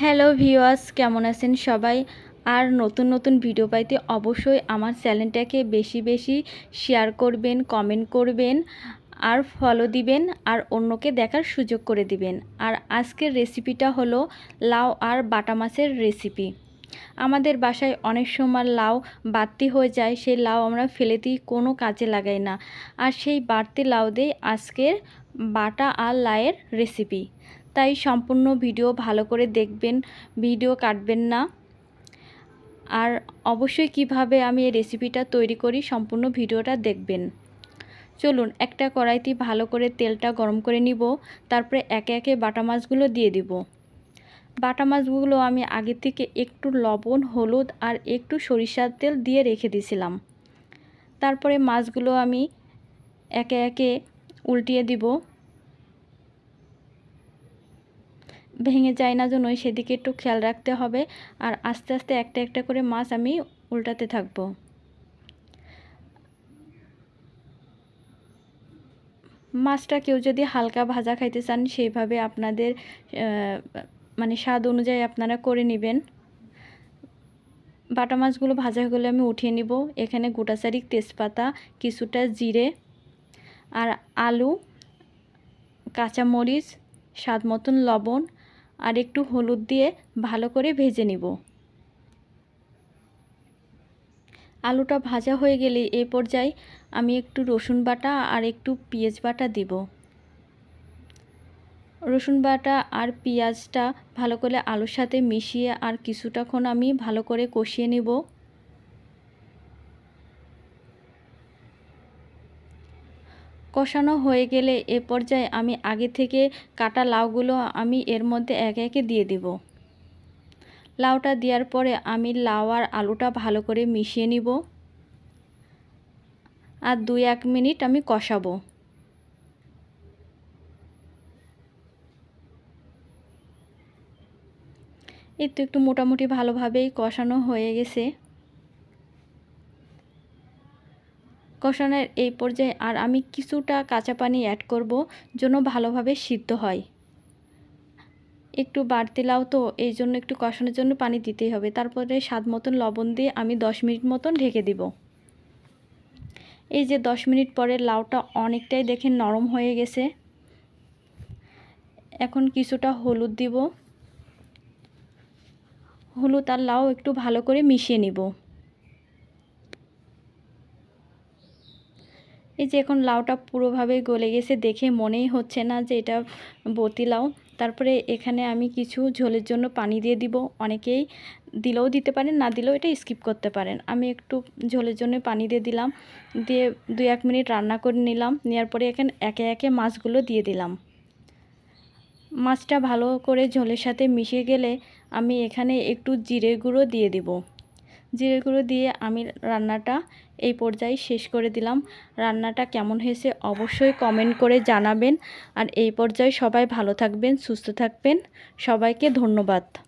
Hello viewers, কেমন আছেন সবাই? আর নতুন নতুন ভিডিও পাইতে অবশ্যই আমার চ্যানেলটাকে বেশি বেশি শেয়ার করবেন, কমেন্ট করবেন, আর ফলো দিবেন, আর অন্যকে দেখার সুযোগ করে দিবেন। আর আজকের রেসিপিটা হলো লাউ আর বাটা মাছের রেসিপি আমাদের বাসায় অনেক সময় লাউ বাড়তি হয়ে যায়, সেই লাউ আমরা ফেলে দিই কোনো কাজে লাগাই না। আর সেই বাড়তি লাউ দিয়ে আজকের বাটা আর লায়ের রেসিপি তাই সম্পূর্ণ ভিডিও ভালো করে দেখবেন, ভিডিও কাটবেন না। আর অবশ্যই কীভাবে আমি এই রেসিপিটা তৈরি করি সম্পূর্ণ ভিডিওটা দেখবেন। চলুন একটা কড়াইতে ভালো করে তেলটা গরম করে নিব, তারপরে একে একে বাটা মাছগুলো দিয়ে দিব। বাটা মাছগুলো আমি আগে থেকে একটু লবণ, হলুদ আর একটু সরিষার তেল দিয়ে রেখে দিয়েছিলাম। তারপরে মাছগুলো আমি একে একে উল্টিয়ে দিব। ভেঙে যায় না জন্য সেদিকে একটু খেয়াল রাখতে হবে। আর আস্তে আস্তে একটা একটা করে মাছ আমি উল্টাতে থাকব। মাছটা কেউ যদি হালকা ভাজা খাইতে চান সেইভাবে আপনাদের মানে স্বাদ অনুযায়ী আপনারা করে নেবেন। বাটা মাছগুলো ভাজা হয়ে গেলে আমি উঠিয়ে নিব। এখানে গোটাচারিক তেজপাতা, কিছুটা জিরে আর আলু, কাঁচামরিচ, স্বাদ মতন লবণ আর একটু হলুদ দিয়ে ভালো করে ভেজে নিব। আলুটা ভাজা হয়ে গেলে এ পর্যায়ে আমি একটু রসুন বাটা আর একটু পেঁয়াজ বাটা দিব। রসুন বাটা আর পেঁয়াজটা ভালো করে আলুর সাথে মিশিয়ে আর কিছুটাক্ষণ আমি ভালো করে কষিয়ে নেব। কষানো হয়ে গেলে এ পর্যায়ে আমি আগে থেকে কাটা লাউগুলো আমি এর মধ্যে একে একে দিয়ে দেব। লাউটা দেওয়ার পরে আমি লাউ আর আলুটা ভালো করে মিশিয়ে নিব। আর দুই এক মিনিট আমি কষাবো। এই তো একটু মোটামুটি ভালোভাবেই কষানো হয়ে গেছে। কষানোর এই পর্যায়ে আর আমি কিছুটা কাঁচা পানি অ্যাড করব জন্য ভালোভাবে সিদ্ধ হয়। একটু বাড়তি লাউ তো এই জন্য একটু কষানোর জন্য পানি দিতেই হবে। তারপরে স্বাদ মতন লবণ দিয়ে আমি দশ মিনিট মতন ঢেকে দিব। এই যে দশ মিনিট পরে লাউটা অনেকটাই দেখে নরম হয়ে গেছে। এখন কিছুটা হলুদ দিব। হলুদ আর লাউ একটু ভালো করে মিশিয়ে নিব। এই যে এখন লাউটা পুরোভাবে গলে গেছে দেখে মনেই হচ্ছে না যে এটা বতি লাউ। তারপরে এখানে আমি কিছু ঝোলের জন্য পানি দিয়ে দিব। অনেকেই দিলেও দিতে পারেন, না দিলেও এটা স্কিপ করতে পারেন। আমি একটু ঝোলের জন্য পানি দিয়ে দিলাম। দিয়ে দু এক মিনিট রান্না করে নিলাম। নেওয়ার পরে এখানে একে একে মাছগুলো দিয়ে দিলাম। মাছটা ভালো করে ঝোলের সাথে মিশে গেলে আমি এখানে একটু জিরে গুঁড়ো দিয়ে দিব। জিরে গুঁড়ো দিয়ে আমি রান্নাটা এই পর্যায়ে শেষ করে দিলাম। রান্নাটা কেমন হয়েছে অবশ্যই কমেন্ট করে জানাবেন। আর এই পর্যায়ে সবাই ভালো থাকবেন, সুস্থ থাকবেন। সবাইকে ধন্যবাদ।